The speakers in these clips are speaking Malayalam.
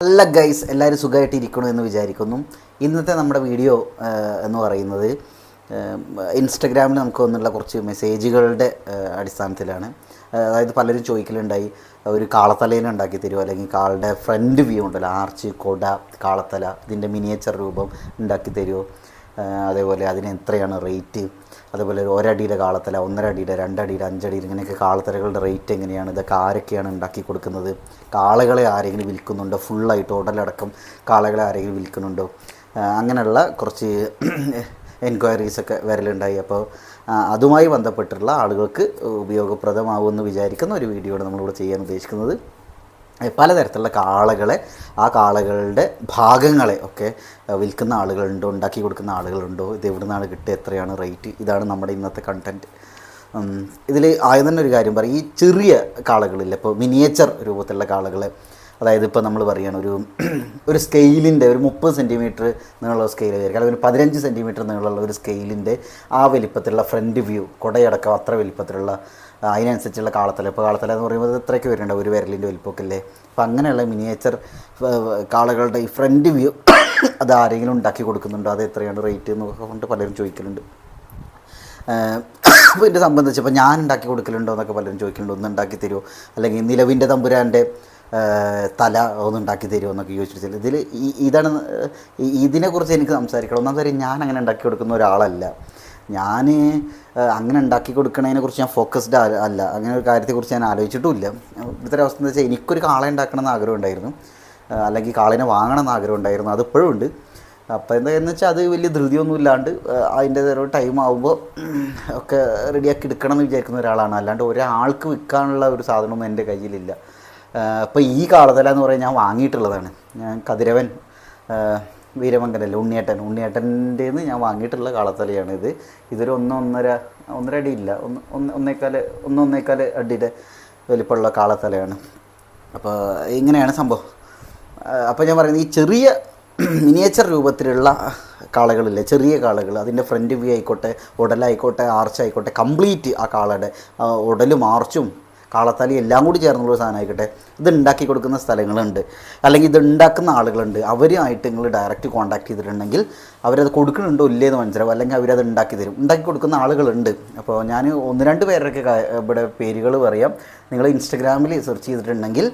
നല്ല ഗൈസ് എല്ലാവരും സുഖമായിട്ട് ഇരിക്കണോ എന്ന് വിചാരിക്കുന്നു. ഇന്നത്തെ നമ്മുടെ വീഡിയോ എന്ന് പറയുന്നത് ഇൻസ്റ്റഗ്രാമിൽ നമുക്ക് വന്നുള്ള കുറച്ച് മെസ്സേജുകളുടെ അടിസ്ഥാനത്തിലാണ്. അതായത് പലരും ചോദിക്കലുണ്ടായി ഒരു കാളത്തലേനെ ഉണ്ടാക്കി തരുമോ അല്ലെങ്കിൽ കാളുടെ ഫ്രണ്ട് വ്യൂ ഉണ്ടല്ലോ ആർച്ച് കൊട കാളത്തല ഇതിന്റെ മിനിയേച്ചർ രൂപം ഉണ്ടാക്കി തരുമോ അതേപോലെ അതിന് എത്രയാണ് റേറ്റ്? അതുപോലെ ഒരു ഒരടിയുടെ കാളത്തല ഒന്നര അടിയുടെ രണ്ടടിയുടെ അഞ്ചടിയിൽ ഇങ്ങനെയൊക്കെ കാളത്തലകളുടെ റേറ്റ് എങ്ങനെയാണ്? ഇതൊക്കെ ആരൊക്കെയാണ് ഉണ്ടാക്കി കൊടുക്കുന്നത്? കാളകളെ ആരെങ്കിലും വിൽക്കുന്നുണ്ടോ? ഫുള്ളായിട്ട് ഉടലടക്കം കാളകളെ ആരെങ്കിലും വിൽക്കുന്നുണ്ടോ? അങ്ങനെയുള്ള കുറച്ച് എൻക്വയറീസൊക്കെ വരലുണ്ടായി. അപ്പോൾ അതുമായി ബന്ധപ്പെട്ടിട്ടുള്ള ആളുകൾക്ക് ഉപയോഗപ്രദമാവുമെന്ന് വിചാരിക്കുന്ന ഒരു വീഡിയോ ആണ് നമ്മളിവിടെ ചെയ്യാൻ ഉദ്ദേശിക്കുന്നത്. പലതരത്തിലുള്ള കാളകളെ ആ കാളകളുടെ ഭാഗങ്ങളെ ഒക്കെ വിൽക്കുന്ന ആളുകളുണ്ടോ ഉണ്ടാക്കി കൊടുക്കുന്ന ആളുകളുണ്ടോ ഇത് എവിടെ നിന്നാണ് കിട്ടുക എത്രയാണ് റേറ്റ് ഇതാണ് നമ്മുടെ ഇന്നത്തെ കണ്ടന്റ് ഇതിൽ ആദ്യം തന്നെ ഒരു കാര്യം പറയും ഈ ചെറിയ കാളകളില്ല ഇപ്പോൾ മിനിയേച്ചർ രൂപത്തിലുള്ള കാളകളെ അതായത് ഇപ്പോൾ നമ്മൾ പറയുകയാണ് ഒരു ഒരു സ്കെയിലിന്റെ ഒരു മുപ്പത് സെന്റിമീറ്റർ നീളമുള്ള സ്കെയിൽ ആയിരിക്കും അല്ലെങ്കിൽ ഒരു പതിനഞ്ച് സെന്റിമീറ്റർ നീളമുള്ള ഒരു സ്കെയിലിന്റെ ആ വലിപ്പത്തിലുള്ള ഫ്രണ്ട് വ്യൂ കുടയടക്കം അത്ര വലിപ്പത്തിലുള്ള അതിനനുസരിച്ചുള്ള കാളത്തല. ഇപ്പോൾ കാളത്തല എന്ന് പറയുമ്പോൾ ഇത് ഇത്രയ്ക്ക് വരുന്നുണ്ട്? ഒരു വിരലിന്റെ വലിപ്പമൊക്കെ അല്ലേ അപ്പോൾ അങ്ങനെയുള്ള മിനിയേച്ചർ കാളകളുടെ ഈ ഫ്രണ്ട് വ്യൂ അത് ആരെങ്കിലും ഉണ്ടാക്കി കൊടുക്കുന്നുണ്ടോ? അത് എത്രയാണ് റേറ്റ് എന്നൊക്കെ കൊണ്ട് പലരും ചോദിക്കലുണ്ട്. അപ്പോൾ ഇതിനെ സംബന്ധിച്ച് ഇപ്പോൾ ഞാൻ ഉണ്ടാക്കി കൊടുക്കലുണ്ടോ എന്നൊക്കെ പലരും ചോദിക്കുന്നുണ്ട് ഒന്ന് ഉണ്ടാക്കി തരുമോ അല്ലെങ്കിൽ നിലവിന്റെ തമ്പുരാന്റെ തല ഒന്നുണ്ടാക്കി തരുമോ എന്നൊക്കെ ചോദിച്ചിട്ട് ഇതിൽ ഇതാണ് ഇതിനെക്കുറിച്ച് എനിക്ക് സംസാരിക്കണം. ഒന്നാം കാര്യം ഞാൻ അങ്ങനെ ഉണ്ടാക്കി കൊടുക്കുന്ന ഒരാളല്ല. ഞാൻ അങ്ങനെ ഉണ്ടാക്കി കൊടുക്കണതിനെ കുറിച്ച് ഞാൻ ഫോക്കസ്ഡ് അല്ല. അങ്ങനെ ഒരു കാര്യത്തെക്കുറിച്ച് ഞാൻ ആലോചിച്ചിട്ടുമില്ല. ഒരു അവസ്ഥ എന്ന് വെച്ചാൽ എനിക്കൊരു കാള ഉണ്ടാക്കണം എന്ന് ആഗ്രഹം ഉണ്ടായിരുന്നു. അല്ലെങ്കിൽ കാളിനെ വാങ്ങണം എന്ന് ആഗ്രഹം ഉണ്ടായിരുന്നു. അതിപ്പോഴും ഉണ്ട്. അപ്പോൾ എന്താണെന്ന് വെച്ചാൽ അത് വലിയ ധൃതിയൊന്നും ഇല്ലാണ്ട് അതിന്റെ ഒരു ടൈം ആകുമ്പോൾ ഒക്കെ റെഡിയാക്കി എടുക്കണം എന്ന് വിചാരിക്കുന്ന ഒരാളാണ്. അല്ലാണ്ട് ഒരാൾക്ക് വിൽക്കാനുള്ള ഒരു സാധനമൊന്നും എന്റെ കയ്യിലില്ല. അപ്പോൾ ഈ കാളതല എന്ന് പറയാൻ ഞാൻ വാങ്ങിയിട്ടുള്ളതാണ്. ഞാൻ കതിരവൻ വീരമംഗലല്ല ഉണ്ണിയേട്ടൻ. ഉണ്ണിയേട്ടന്റെ ഞാൻ വാങ്ങിയിട്ടുള്ള കാളത്തലയാണ് ഇത്. ഇതൊരു ഒന്ന് ഒന്നര ഒന്നര അടി ഇല്ല. ഒന്ന് ഒന്ന് ഒന്നേക്കാൽ ഒന്ന് ഒന്നേക്കാൽ അടിയുടെ വലിപ്പമുള്ള കാളത്തലയാണ് അപ്പോൾ ഇങ്ങനെയാണ് സംഭവം. അപ്പോൾ ഞാൻ പറയുന്നത് ഈ ചെറിയ മിനിയേച്ചർ രൂപത്തിലുള്ള കാളകളില്ലേ ചെറിയ കാളകൾ അതിന്റെ ഫ്രണ്ട് വ്യൂ ആയിക്കോട്ടെ ഉടലായിക്കോട്ടെ ആർച്ചായിക്കോട്ടെ കംപ്ലീറ്റ് ആ കാളയുടെ ഉടലും ആർച്ചും കാളത്താലി എല്ലാം കൂടി ചേർന്നുള്ള സാധനമായിക്കോട്ടെ. ഇത് ഉണ്ടാക്കി കൊടുക്കുന്ന സ്ഥലങ്ങളുണ്ട്. അല്ലെങ്കിൽ ഇത് ഉണ്ടാക്കുന്ന ആളുകളുണ്ട്. അവരുമായിട്ട് നിങ്ങൾ ഡയറക്റ്റ് കോൺടാക്ട് ചെയ്തിട്ടുണ്ടെങ്കിൽ അവരത് കൊടുക്കുന്നുണ്ടോ ഇല്ലേ എന്ന് മനസ്സിലാവും. അല്ലെങ്കിൽ അവരത് ഉണ്ടാക്കി തരും. ഉണ്ടാക്കി കൊടുക്കുന്ന ആളുകളുണ്ട്. അപ്പോൾ ഞാൻ ഒന്ന് രണ്ട് പേരൊക്കെ ഇവിടെ പേരുകൾ പറയാം. നിങ്ങൾ ഇൻസ്റ്റഗ്രാമിൽ സെർച്ച് ചെയ്തിട്ടുണ്ടെങ്കിൽ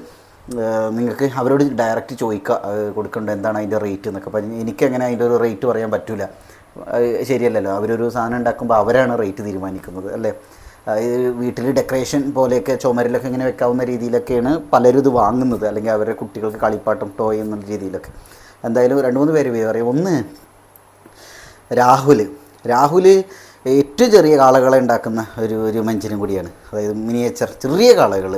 നിങ്ങൾക്ക് അവരോട് ഡയറക്റ്റ് ചോദിക്കുക കൊടുക്കേണ്ടത് എന്താണ് അതിന്റെ റേറ്റ് എന്നൊക്കെ. അപ്പം എനിക്കങ്ങനെ അതിന്റെ ഒരു റേറ്റ് പറയാൻ പറ്റില്ല ശരിയല്ലല്ലോ. അവരൊരു സാധനം ഉണ്ടാക്കുമ്പോൾ അവരാണ് റേറ്റ് തീരുമാനിക്കുന്നത് അല്ലേ? വീട്ടിൽ ഡെക്കറേഷൻ പോലെയൊക്കെ ചുമരിലൊക്കെ ഇങ്ങനെ വെക്കാവുന്ന രീതിയിലൊക്കെയാണ് പലരും ഇത് വാങ്ങുന്നത്. അല്ലെങ്കിൽ അവരുടെ കുട്ടികൾക്ക് കളിപ്പാട്ടം ടോയ് എന്നുള്ള രീതിയിലൊക്കെ. എന്തായാലും രണ്ട് മൂന്ന് പേര് പറയും. ഒന്ന് രാഹുൽ രാഹുൽ ഏറ്റവും ചെറിയ കാളകളെ ഉണ്ടാക്കുന്ന ഒരു ഒരു മനുഷ്യനും കൂടിയാണ്. അതായത് മിനിയേച്ചർ ചെറിയ കാളകൾ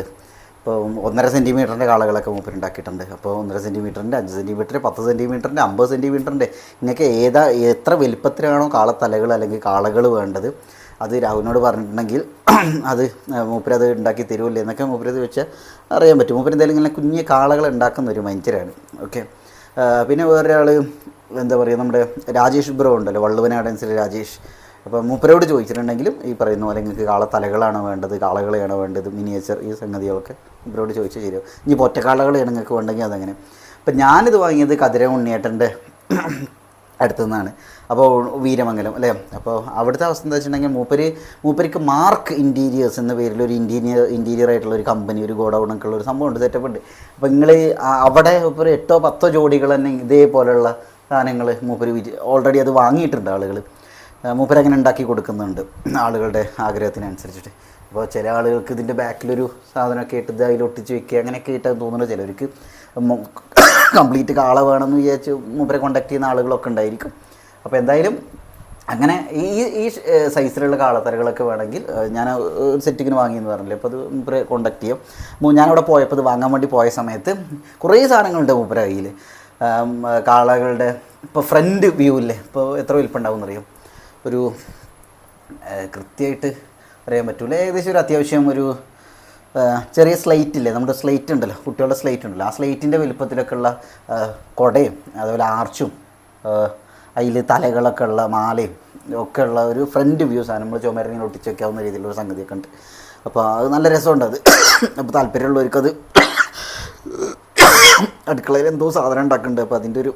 ഇപ്പോൾ ഒന്നര സെന്റിമീറ്ററിന്റെ കാളകളൊക്കെ മൂപ്പർ ഉണ്ടാക്കിയിട്ടുണ്ട്. അപ്പോൾ ഒന്നര സെന്റിമീറ്ററിന്റെ അഞ്ച് സെന്റിമീറ്റർ പത്ത് സെന്റിമീറ്ററിന്റെ അമ്പത് സെന്റിമീറ്ററിന്റെ ഇങ്ങനെയൊക്കെ ഏതാ എത്ര വലിപ്പത്തിലാണോ കാളത്തലകൾ അല്ലെങ്കിൽ കാളകൾ വേണ്ടത്. അത് രാഹുലിനോട് പറഞ്ഞിട്ടുണ്ടെങ്കിൽ അത് മൂപ്പരത് ഉണ്ടാക്കി തരുമല്ലേ എന്നൊക്കെ മൂപ്പരത് വെച്ചാൽ അറിയാൻ പറ്റും. മൂപ്പര് എന്തായാലും ഇങ്ങനെ കുഞ്ഞു കാളകൾ ഉണ്ടാക്കുന്ന ഒരു മനുഷ്യരാണ് ഓക്കെ? പിന്നെ വേറൊരാൾ എന്താ പറയുക നമ്മുടെ രാജേഷ് ബ്രോ ഉണ്ടല്ലോ വള്ളുവനാടൻസിലെ രാജേഷ്. അപ്പോൾ മൂപ്പരോട് ചോദിച്ചിട്ടുണ്ടെങ്കിലും ഈ പറയുന്ന പോലെ നിങ്ങൾക്ക് കാള തലകളാണ് വേണ്ടത് കാളകളെയാണോ വേണ്ടത് മിനിയേച്ചർ ഈ സംഗതികളൊക്കെ മൂപ്പരോട് ചോദിച്ചാൽ ശരിയാവും ഇനി ഒറ്റക്കാളകളെയാണ് നിങ്ങൾക്ക് വേണ്ടെങ്കിൽ അതങ്ങനെ. അപ്പം ഞാനിത് വാങ്ങിയത് കതിര ഉണ്ണിയേട്ടന്റെ അടുത്തു നിന്നാണ് അപ്പോൾ വീരമംഗലം അല്ലേ? അപ്പോൾ അവിടുത്തെ അവസ്ഥ എന്താ വെച്ചിട്ടുണ്ടെങ്കിൽ മൂപ്പര് മൂപ്പരിക്ക് മാർക്ക് ഇന്റീരിയേഴ്സ് എന്ന പേരിൽ ഒരു ഇന്റീരിയർ ഇന്റീരിയർ ആയിട്ടുള്ള ഒരു കമ്പനി ഒരു ഗോഡൗണൊക്കെ ഉള്ള ഒരു സംഭവം ഉണ്ട് സെറ്റപ്പ് ഉണ്ട്. അപ്പോൾ നിങ്ങൾ അവിടെ ഇപ്പോൾ എട്ടോ പത്തോ ജോഡികൾ തന്നെ ഇതേപോലെയുള്ള സാധനങ്ങൾ മൂപ്പര് ഓൾറെഡി അത് വാങ്ങിയിട്ടുണ്ട് ആളുകൾ മൂപ്പര് അങ്ങനെ ഉണ്ടാക്കി കൊടുക്കുന്നുണ്ട് ആളുകളുടെ ആഗ്രഹത്തിനനുസരിച്ചിട്ട്. അപ്പോൾ ചില ആളുകൾക്ക് ഇതിന്റെ ബാക്കിലൊരു സാധനമൊക്കെ ഇട്ട് ഇത് അതിലൊട്ടിച്ച് വെക്കുക അങ്ങനെയൊക്കെ ഇട്ടാൽ തോന്നുന്നു ചിലർക്ക്. കംപ്ലീറ്റ് കാള വേണമെന്ന് വിചാരിച്ച് മൂപ്പരെ കോണ്ടാക്ട് ചെയ്യുന്ന ആളുകളൊക്കെ ഉണ്ടായിരിക്കും. അപ്പോൾ എന്തായാലും അങ്ങനെ ഈ ഈ സൈസിലുള്ള കാളത്തരകളൊക്കെ വേണമെങ്കിൽ ഞാൻ ഒരു സെറ്റിങ്ങിന് വാങ്ങിയെന്ന് പറഞ്ഞില്ലേ അപ്പോൾ അത് മൂപ്പരെ കോണ്ടാക്ട് ചെയ്യും. ഞാനവിടെ പോയപ്പോൾ അത് വാങ്ങാൻ വേണ്ടി പോയ സമയത്ത് കുറേ സാധനങ്ങളുണ്ട് മൂപ്പര കയ്യിൽ കാളകളുടെ ഇപ്പോൾ ഫ്രണ്ട് വ്യൂ ഇല്ലേ ഇപ്പോൾ എത്ര വലിപ്പമുണ്ടാവും എന്നറിയും ഒരു കൃത്യമായിട്ട് അറിയാൻ പറ്റൂല. ഏകദേശം ഒരു അത്യാവശ്യം ഒരു ചെറിയ സ്ലേറ്റ് ഇല്ലേ? നമ്മുടെ സ്ലേറ്റ് ഉണ്ടല്ലോ കുട്ടികളുടെ സ്ലേറ്റ് ഉണ്ടല്ലോ. ആ സ്ലൈറ്റിന്റെ വലുപ്പത്തിലൊക്കെ ഉള്ള കുടയും അതുപോലെ ആർച്ചും അതിൽ തലകളൊക്കെ ഉള്ള മാലയും ഒക്കെ ഉള്ള ഒരു ഫ്രണ്ട് വ്യൂസ് ആണ് നമ്മൾ ചുമരിങ്ങനെ ഒട്ടിച്ച് വെക്കാവുന്ന രീതിയിലുള്ള സംഗതിയൊക്കെ ഉണ്ട്. അപ്പോൾ അത് നല്ല രസമുണ്ട് അത്. അപ്പോൾ താല്പര്യമുള്ളവർക്കത് അടുക്കളയിൽ എന്തോ സാധനം ഉണ്ടാക്കുന്നുണ്ട്. അപ്പോൾ അതിന്റെ ഒരു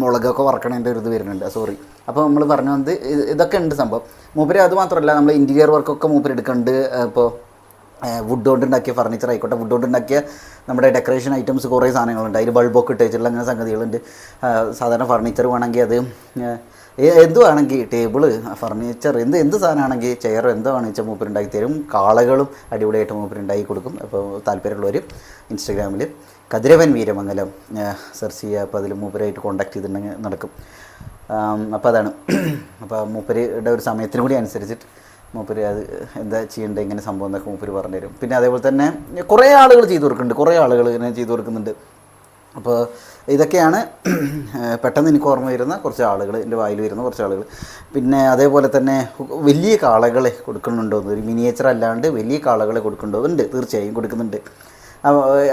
മുളകൊക്കെ വറക്കണതിന്റെ ഒരു ഇത് വരുന്നുണ്ട്. സോറി അപ്പോൾ നമ്മൾ പറഞ്ഞു വന്നത് ഇതൊക്കെ ഉണ്ട് സംഭവം. മൂപ്പര് അത് മാത്രമല്ല നമ്മൾ ഇന്റീരിയർ വർക്കൊക്കെ മൂപ്പര് എടുക്കുന്നുണ്ട്. ഇപ്പോൾ വുഡ് കൊണ്ട് ഉണ്ടാക്കിയ ഫർണിച്ചർ ആയിക്കോട്ടെ. വുഡ് കൊണ്ട് ഉണ്ടാക്കിയ നമ്മുടെ ഡെക്കറേഷൻ ഐറ്റംസ് കുറേ സാധനങ്ങളുണ്ട്. അതിൽ ബൾബൊക്കെ ഇട്ട് വെച്ചിട്ടുള്ള അങ്ങനെ സംഗതികളുണ്ട്. സാധാരണ ഫർണിച്ചർ വേണമെങ്കിൽ അത് എന്ത് വേണമെങ്കിൽ ടേബിൾ ഫർണിച്ചർ എന്ത് എന്ത് സാധനമാണെങ്കിൽ ചെയർ എന്തോ വേണമെന്ന് വെച്ചാൽ മൂപ്പരുണ്ടാക്കി തരും. കാളകളും അടിപൊളിയായിട്ട് മൂപ്പരുണ്ടാക്കി കൊടുക്കും. അപ്പോൾ താല്പര്യമുള്ളവർ ഇൻസ്റ്റാഗ്രാമിൽ കതിരവൻ വീരമംഗലം സെർച്ച് ചെയ്യുക അപ്പോൾ അതിൽ മൂപ്പരായിട്ട് കോൺടാക്ട് ചെയ്തിട്ടുണ്ടെങ്കിൽ നടക്കും. അപ്പോൾ അതാണ്. അപ്പോൾ മൂപ്പരുടെ ഒരു സമയത്തിനും കൂടി അനുസരിച്ചിട്ട് മൂപ്പര് അത് എന്താ ചെയ്യേണ്ടത് ഇങ്ങനെ സംഭവം എന്നൊക്കെ മൂപ്പര് പറഞ്ഞുതരും. പിന്നെ അതേപോലെ തന്നെ കുറേ ആളുകൾ ചെയ്തു കൊടുക്കുന്നുണ്ട് കുറേ ആളുകൾ ഇങ്ങനെ ചെയ്തു കൊടുക്കുന്നുണ്ട്. അപ്പോൾ ഇതൊക്കെയാണ് പെട്ടെന്ന് എനിക്ക് ഓർമ്മ വരുന്ന കുറച്ച് ആളുകൾ എന്റെ വായിൽ വരുന്ന കുറച്ച് ആളുകൾ. പിന്നെ അതേപോലെ തന്നെ വലിയ കാളകളെ കൊടുക്കുന്നുണ്ടോ ഒരു മിനിയേച്ചർ അല്ലാണ്ട് വലിയ കാളകളെ കൊടുക്കുന്നുണ്ടോ ഉണ്ട് തീർച്ചയായും കൊടുക്കുന്നുണ്ട്.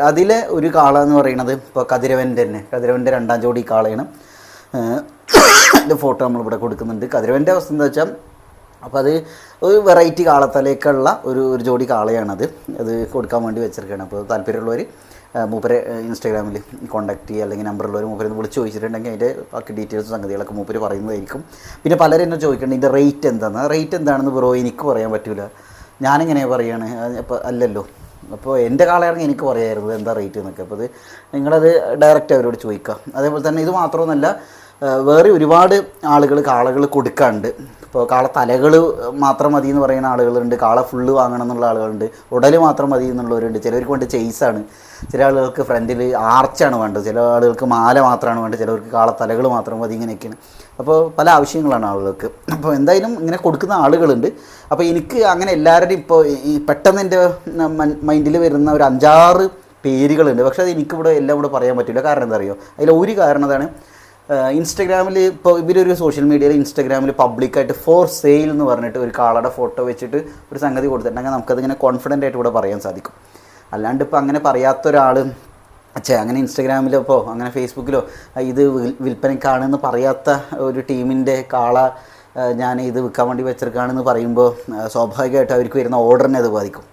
അതിലെ ഒരു കാള എന്ന് പറയുന്നത് ഇപ്പോൾ കതിരവന്റെ തന്നെ. കതിരവന്റെ രണ്ടാം ജോഡി കാളയാണ്. അതിന്റെ ഫോട്ടോ നമ്മളിവിടെ കൊടുക്കുന്നുണ്ട്. കതിരവന്റെ അവസ്ഥ എന്താ വെച്ചാൽ അപ്പോൾ അത് ഒരു വെറൈറ്റി കാളത്തലേക്കുള്ള ഒരു ഒരു ജോഡി കാളയാണത്. അത് കൊടുക്കാൻ വേണ്ടി വെച്ചിരിക്കുകയാണ് അപ്പോൾ താല്പര്യമുള്ളവർ മൂപ്പരെ ഇൻസ്റ്റാഗ്രാമിൽ കോൺടാക്ട് ചെയ്യുക അല്ലെങ്കിൽ നമ്പറുള്ളവർ മൂപ്പരെ വിളിച്ച് ചോദിച്ചിട്ടുണ്ടെങ്കിൽ അതിന്റെ ബാക്കി ഡീറ്റെയിൽസ് സംഗതികളൊക്കെ മൂപ്പര് പറയുന്നതായിരിക്കും. പിന്നെ പലരും എന്നെ ചോദിക്കേണ്ടത് ഇതിന്റെ റേറ്റ് എന്താണ് റേറ്റ് എന്താണെന്ന് ബ്രോ എനിക്ക് പറയാൻ പറ്റില്ല ഞാനിങ്ങനെ പറയുകയാണ് അപ്പോൾ അല്ലല്ലോ. അപ്പോൾ എന്റെ കാളയാണെങ്കിൽ എനിക്ക് പറയായിരുന്നു എന്താ റേറ്റ് എന്നൊക്കെ. അപ്പോൾ അത് നിങ്ങളത് ഡയറക്റ്റ് അവരോട് ചോദിക്കുക. അതേപോലെ തന്നെ ഇത് മാത്രമൊന്നുമല്ല വേറെ ഒരുപാട് ആളുകൾ കാളകൾ കൊടുക്കാറുണ്ട് ഇപ്പോൾ കാള തലകൾ മാത്രം മതി എന്ന് പറയുന്ന ആളുകളുണ്ട്. കാള ഫുള്ള് വാങ്ങണം എന്നുള്ള ആളുകളുണ്ട്. ഉടൽ മാത്രം മതി എന്നുള്ളവരുണ്ട്. ചിലവർക്ക് വേണ്ടി ചെയ്സാണ് ചില ആളുകൾക്ക് ഫ്രണ്ടിൽ ആർച്ചാണ് വേണ്ടത്. ചില ആളുകൾക്ക് മാല മാത്രമാണ് വേണ്ടത്. ചിലവർക്ക് കാള തലകൾ മാത്രം മതി ഇങ്ങനെയൊക്കെയാണ്. അപ്പോൾ പല ആവശ്യങ്ങളാണ് ആളുകൾക്ക്. അപ്പോൾ എന്തായാലും ഇങ്ങനെ കൊടുക്കുന്ന ആളുകളുണ്ട്. അപ്പോൾ എനിക്ക് അങ്ങനെ എല്ലാവരുടെയും ഇപ്പോൾ ഈ പെട്ടെന്ന് എന്റെ മൈൻഡിൽ വരുന്ന ഒരു അഞ്ചാറ് പേരുകളുണ്ട്. പക്ഷേ അത് എനിക്കിവിടെ എല്ലാം കൂടെ പറയാൻ പറ്റില്ല. കാരണം എന്താ അറിയോ? അതിൽ ഒരു കാരണം അതാണ്. ഇൻസ്റ്റഗ്രാമിൽ ഇപ്പോൾ ഇവരൊരു സോഷ്യൽ മീഡിയയിൽ ഇൻസ്റ്റഗ്രാമിൽ പബ്ലിക്കായിട്ട് ഫോർ സെയിൽ എന്ന് പറഞ്ഞിട്ട് ഒരു കാളയുടെ ഫോട്ടോ വെച്ചിട്ട് ഒരു സംഗതി കൊടുത്തിട്ടുണ്ടെങ്കിൽ നമുക്കതിങ്ങനെ കോൺഫിഡന്റ് ആയിട്ട് ഇവിടെ പറയാൻ സാധിക്കും. അല്ലാണ്ട് ഇപ്പോൾ അങ്ങനെ പറയാത്ത ഒരാൾ അച്ഛ അങ്ങനെ ഇൻസ്റ്റഗ്രാമിലോ ഇപ്പോൾ അങ്ങനെ ഫേസ്ബുക്കിലോ ഇത് വിൽപ്പനക്കാണെന്ന് പറയാത്ത ഒരു ടീമിന്റെ കാള ഞാൻ ഇത് വിൽക്കാൻ വേണ്ടി വെച്ചിരിക്കുകയാണെന്ന് പറയുമ്പോൾ സ്വാഭാവികമായിട്ട് അവർക്ക് വരുന്ന ഓർഡറിനെ അത് ബാധിക്കും.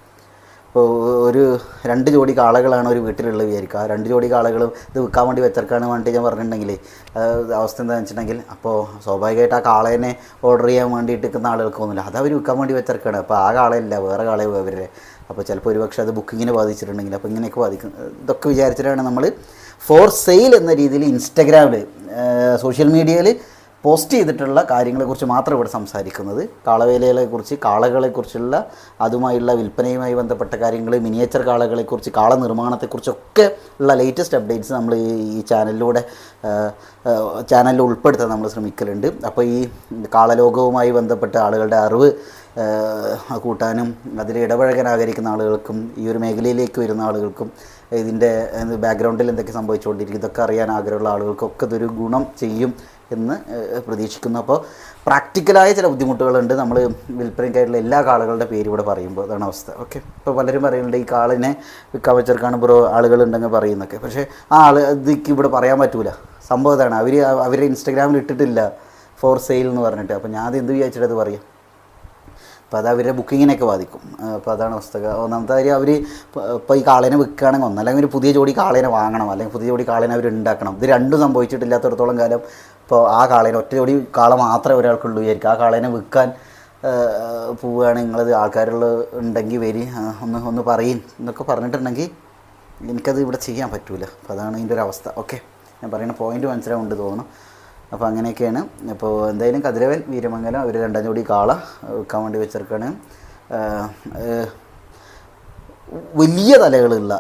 ഇപ്പോൾ ഒരു രണ്ട് ജോഡി കാളകളാണ് ഒരു വീട്ടിലുള്ളത് വിചാരിക്കുക ആ രണ്ട് ജോഡി കാളകളും ഇത് വിൽക്കാൻ വേണ്ടി വെച്ചേർക്കാണ് വേണ്ടി ഞാൻ പറഞ്ഞിട്ടുണ്ടെങ്കിൽ അവസ്ഥ എന്താണെന്ന് വെച്ചിട്ടുണ്ടെങ്കിൽ അപ്പോൾ സ്വാഭാവികമായിട്ട് ആ കാളേനെ ഓർഡർ ചെയ്യാൻ വേണ്ടിയിട്ട് നിൽക്കുന്ന ആളുകൾക്കൊന്നുമില്ല അത് അവർ വിൽക്കാൻ വേണ്ടി വെച്ചേർക്കാണ് അപ്പോൾ ആ കാളയല്ല വേറെ കാളയെ അവരുടെ അപ്പോൾ ചിലപ്പോൾ ഒരുപക്ഷെ അത് ബുക്കിങ്ങിനെ ബാധിച്ചിട്ടുണ്ടെങ്കിൽ അപ്പോൾ ഇങ്ങനെയൊക്കെ ബാധിക്കും. ഇതൊക്കെ വിചാരിച്ചിട്ടാണ് നമ്മൾ ഫോർ സെയിൽ എന്ന രീതിയിൽ ഇൻസ്റ്റഗ്രാമിൽ സോഷ്യൽ മീഡിയയിൽ പോസ്റ്റ് ചെയ്തിട്ടുള്ള കാര്യങ്ങളെക്കുറിച്ച് മാത്രം ഇവിടെ സംസാരിക്കുന്നത്. കാളവേലകളെക്കുറിച്ച് കാളകളെക്കുറിച്ചുള്ള അതുമായുള്ള വിൽപ്പനയുമായി ബന്ധപ്പെട്ട കാര്യങ്ങൾ മിനിയേച്ചർ കാളകളെക്കുറിച്ച് കാള നിർമ്മാണത്തെക്കുറിച്ചൊക്കെ ഉള്ള ലേറ്റസ്റ്റ് അപ്ഡേറ്റ്സ് നമ്മൾ ഈ ചാനലിലൂടെ ചാനലിൽ ഉൾപ്പെടുത്താൻ നമ്മൾ ശ്രമിക്കലുണ്ട്. അപ്പോൾ ഈ കാളലോകവുമായി ബന്ധപ്പെട്ട ആളുകളുടെ അറിവ് കൂട്ടാനും അതിൽ ഇടപഴകാൻ ആഗ്രഹിക്കുന്ന ആളുകൾക്കും ഈ ഒരു മേഖലയിലേക്ക് വരുന്ന ആളുകൾക്കും ഇതിന്റെ ബാക്ക്ഗ്രൗണ്ടിൽ എന്തൊക്കെ സംഭവിച്ചുകൊണ്ടിരിക്കും ഇതൊക്കെ അറിയാൻ ആഗ്രഹമുള്ള ആളുകൾക്കൊക്കെ ഇതൊരു ഗുണം ചെയ്യും എന്ന് പ്രതീക്ഷിക്കുന്നു. അപ്പോൾ പ്രാക്ടിക്കലായ ചില ബുദ്ധിമുട്ടുകളുണ്ട്. നമ്മൾ വിൽപ്പനയ്ക്കായിട്ടുള്ള എല്ലാ കാളുകളുടെ പേര് ഇവിടെ പറയുമ്പോൾ അതാണ് അവസ്ഥ. ഓക്കെ. ഇപ്പോൾ പലരും പറയുന്നുണ്ട് ഈ കാളിനെ വിൽക്കാൻ വെച്ചെടുക്കാണ് ബ്രോ ആളുകളുണ്ടെങ്കിൽ പറയുന്നൊക്കെ. പക്ഷേ ആ ആൾ ഇതിക്ക് ഇവിടെ പറയാൻ പറ്റൂല. സംഭവം ഇതാണ്. അവർ അവരെ ഇൻസ്റ്റാഗ്രാമിൽ ഇട്ടിട്ടില്ല. ഫോർ സെയിൽ എന്ന് പറഞ്ഞിട്ട്. അപ്പോൾ ഞാൻ അത് എന്ത് വിചാരിച്ചിട്ട് അത് പറയാം? അപ്പോൾ അത് അവരുടെ ബുക്കിങ്ങിനൊക്കെ ബാധിക്കും. അപ്പോൾ അതാണ് അവസ്ഥ. ഒന്നാമത്തെ കാര്യം അവർ ഇപ്പോൾ ഈ കാളേനെ വിൽക്കുകയാണെങ്കിൽ ഒന്നല്ലെങ്കിൽ ഒരു പുതിയ ജോഡി കാളേനെ വാങ്ങണം. അല്ലെങ്കിൽ പുതിയ ജോഡി കാളേനെ അവർ ഉണ്ടാക്കണം. ഇത് രണ്ടും സംഭവിച്ചിട്ടില്ലാത്തടത്തോളം കാലം ഇപ്പോൾ ആ കാളേനെ ഒറ്റ ജോടി കാള മാത്രമേ ഒരാൾക്കുള്ളൂ വിചാരിക്കും ആ കാളേനെ വിൽക്കാൻ പോവുകയാണ് നിങ്ങളത്. ആൾക്കാരുള്ള ഉണ്ടെങ്കിൽ വരി ഒന്ന് ഒന്ന് പറയും എന്നൊക്കെ പറഞ്ഞിട്ടുണ്ടെങ്കിൽ എനിക്കത് ഇവിടെ ചെയ്യാൻ പറ്റൂല. അപ്പോൾ അതാണ് ഇതിന്റെ ഒരു അവസ്ഥ. ഓക്കെ. ഞാൻ പറയുന്ന പോയിന്റ് മനസ്സിലാവുന്നുണ്ട് തോന്നുന്നു. അപ്പോൾ അങ്ങനെയൊക്കെയാണ്. അപ്പോൾ എന്തായാലും കതിരവൻ വീരമംഗലം അവർ രണ്ടാം ജോടി കാള വിൽക്കാൻ വേണ്ടി വെച്ചിരിക്കുകയാണ്. വലിയ തലകളുള്ള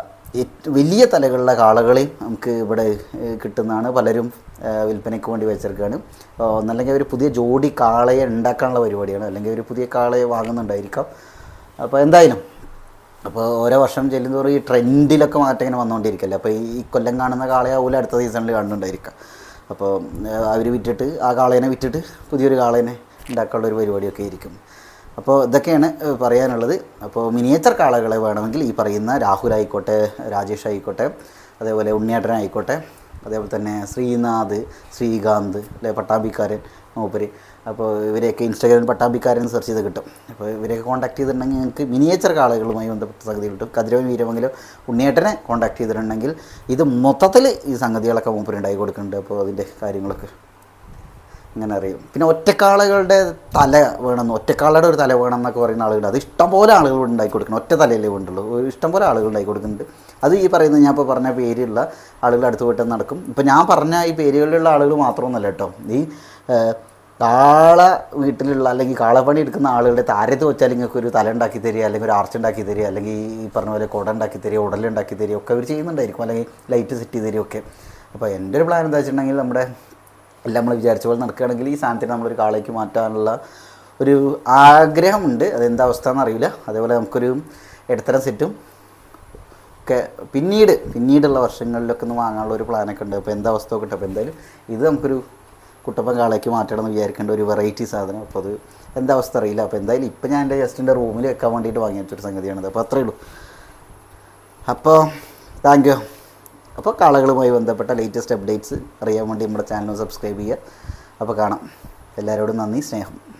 വലിയ തലകളുള്ള കാളകളെയും നമുക്ക് ഇവിടെ കിട്ടുന്നതാണ്. പലരും വിൽപ്പനയ്ക്ക് വേണ്ടി വെച്ചിരിക്കുകയാണ്. ഒന്നല്ലെങ്കിൽ ഒരു പുതിയ ജോഡി കാളയെ ഉണ്ടാക്കാനുള്ള പരിപാടിയാണ്. അല്ലെങ്കിൽ ഒരു പുതിയ കാളയെ വാങ്ങുന്നുണ്ടായിരിക്കാം. അപ്പോൾ എന്തായാലും അപ്പോൾ ഓരോ വർഷം ചെല്ലുന്തോറും ഈ ട്രെൻഡിലൊക്കെ മാറ്റം ഇങ്ങനെ വന്നുകൊണ്ടിരിക്കല്ലേ? അപ്പോൾ ഈ കൊല്ലം കാണുന്ന കാളയാവൂല അടുത്ത സീസണിൽ കാണുന്നുണ്ടായിരിക്കാം. അപ്പോൾ അവർ വിറ്റിട്ട് ആ കാളേനെ വിറ്റിട്ട് പുതിയൊരു കാളേനെ ഉണ്ടാക്കാനുള്ള ഒരു പരിപാടിയൊക്കെ ആയിരിക്കും. അപ്പോൾ ഇതൊക്കെയാണ് പറയാനുള്ളത്. അപ്പോൾ മിനിയേച്ചർ കാളകളെ വേണമെങ്കിൽ ഈ പറയുന്ന രാഹുൽ ആയിക്കോട്ടെ രാജേഷ് ആയിക്കോട്ടെ അതേപോലെ ഉണ്ണിയേട്ടനായിക്കോട്ടെ അതേപോലെ തന്നെ ശ്രീനാഥ് ശ്രീകാന്ത് അല്ലെ പട്ടാമ്പിക്കാരൻ മൂപ്പര്. അപ്പോൾ ഇവരെയൊക്കെ ഇൻസ്റ്റാഗ്രാമിൽ പട്ടാമ്പിക്കാരൻ സെർച്ച് ചെയ്ത് കിട്ടും. അപ്പോൾ ഇവരെയൊക്കെ കോൺടാക്ട് ചെയ്തിട്ടുണ്ടെങ്കിൽ നിങ്ങൾക്ക് മിനിയേച്ചർ കാളുകളുമായി ബന്ധപ്പെട്ട സംഗതി കിട്ടും. കതിരവൻ വീരമംഗലം ഉണ്ണിയേട്ടനെ കോൺടാക്ട് ചെയ്തിട്ടുണ്ടെങ്കിൽ ഇത് മൊത്തത്തിൽ ഈ സംഗതികളൊക്കെ മൂപ്പര് ഉണ്ടായി കൊടുക്കുന്നുണ്ട്. അപ്പോൾ അതിന്റെ കാര്യങ്ങളൊക്കെ ഇങ്ങനെ അറിയും. പിന്നെ ഒറ്റക്കാളുകളുടെ തല വേണമെന്ന് ഒറ്റക്കാളുടെ ഒരു തല വേണം എന്നൊക്കെ പറയുന്ന ആളുകളുണ്ട്. അത് ഇഷ്ടംപോലെ ആളുകൾ ഉണ്ടാക്കി കൊടുക്കണം. ഒറ്റ തലയിലേ വേണ്ടുള്ളൂ. ഇഷ്ടംപോലെ ആളുകൾ ഉണ്ടാക്കി കൊടുക്കുന്നുണ്ട്. അത് ഈ പറയുന്നത് ഞാൻ ഇപ്പോൾ പറഞ്ഞ പേരുള്ള ആളുകൾ അടുത്ത് പോയിട്ട് നടക്കും. ഇപ്പോൾ ഞാൻ പറഞ്ഞ ഈ പേരുകളിലുള്ള ആളുകൾ മാത്രമൊന്നുമല്ല കേട്ടോ. ഈ കാള വീട്ടിലുള്ള അല്ലെങ്കിൽ കാളപ്പണി എടുക്കുന്ന ആളുകളുടെ താരത്ത് വെച്ചാൽ നിങ്ങൾക്ക് ഒരു തല ഉണ്ടാക്കി തരിക അല്ലെങ്കിൽ ഒരു ആർച്ച് ഉണ്ടാക്കി തരിക അല്ലെങ്കിൽ ഈ പറഞ്ഞ പോലെ കുട ഉണ്ടാക്കി തരിക ഉടലുണ്ടാക്കി തരിക ഒക്കെ അവർ ചെയ്യുന്നുണ്ടായിരിക്കും. അല്ലെങ്കിൽ ലൈറ്റ് സെറ്റ് ചെയ്ത് തരികയൊക്കെ. അപ്പോൾ എന്റെ ഒരു പ്ലാൻ എന്താ വെച്ചിട്ടുണ്ടെങ്കിൽ നമ്മുടെ എല്ലാം നമ്മൾ വിചാരിച്ച പോലെ നടക്കുകയാണെങ്കിൽ ഈ സാധനത്തിന് നമ്മളൊരു കാളേക്ക് മാറ്റാനുള്ള ഒരു ആഗ്രഹമുണ്ട്. അതെന്താ അവസ്ഥ എന്നറിയില്ല അതേപോലെ നമുക്കൊരു ഇടത്തരം സെറ്റും ഒക്കെ പിന്നീട് പിന്നീടുള്ള വർഷങ്ങളിലൊക്കെ ഒന്ന് വാങ്ങാനുള്ള ഒരു പ്ലാനൊക്കെ ഉണ്ട്. അപ്പോൾ എന്താ അവസ്ഥ നോക്കട്ടെ. അപ്പോൾ എന്തായാലും ഇത് നമുക്കൊരു കുട്ടപ്പൻ കാളേക്ക് മാറ്റണം എന്ന് വിചാരിക്കേണ്ട ഒരു വെറൈറ്റി സാധനം. അപ്പോൾ അത് എന്താ അവസ്ഥ അറിയില്ല. അപ്പോൾ എന്തായാലും ഇപ്പം ഞാൻ എന്റെ ജസ്റ്റ് എന്റെ റൂമിൽ വെക്കാൻ വേണ്ടിയിട്ട് വാങ്ങിയ ഒരു സംഗതിയാണത്. അപ്പോൾ അത്രയേ ഉള്ളൂ. അപ്പോൾ താങ്ക് യു. അപ്പോൾ കാളകളുമായി ബന്ധപ്പെട്ട ലേറ്റസ്റ്റ് അപ്ഡേറ്റ്സ് അറിയാൻ വേണ്ടി നമ്മുടെ ചാനൽ സബ്സ്ക്രൈബ് ചെയ്യുക. അപ്പോൾ കാണാം. എല്ലാവരോടും നന്ദി സ്നേഹം.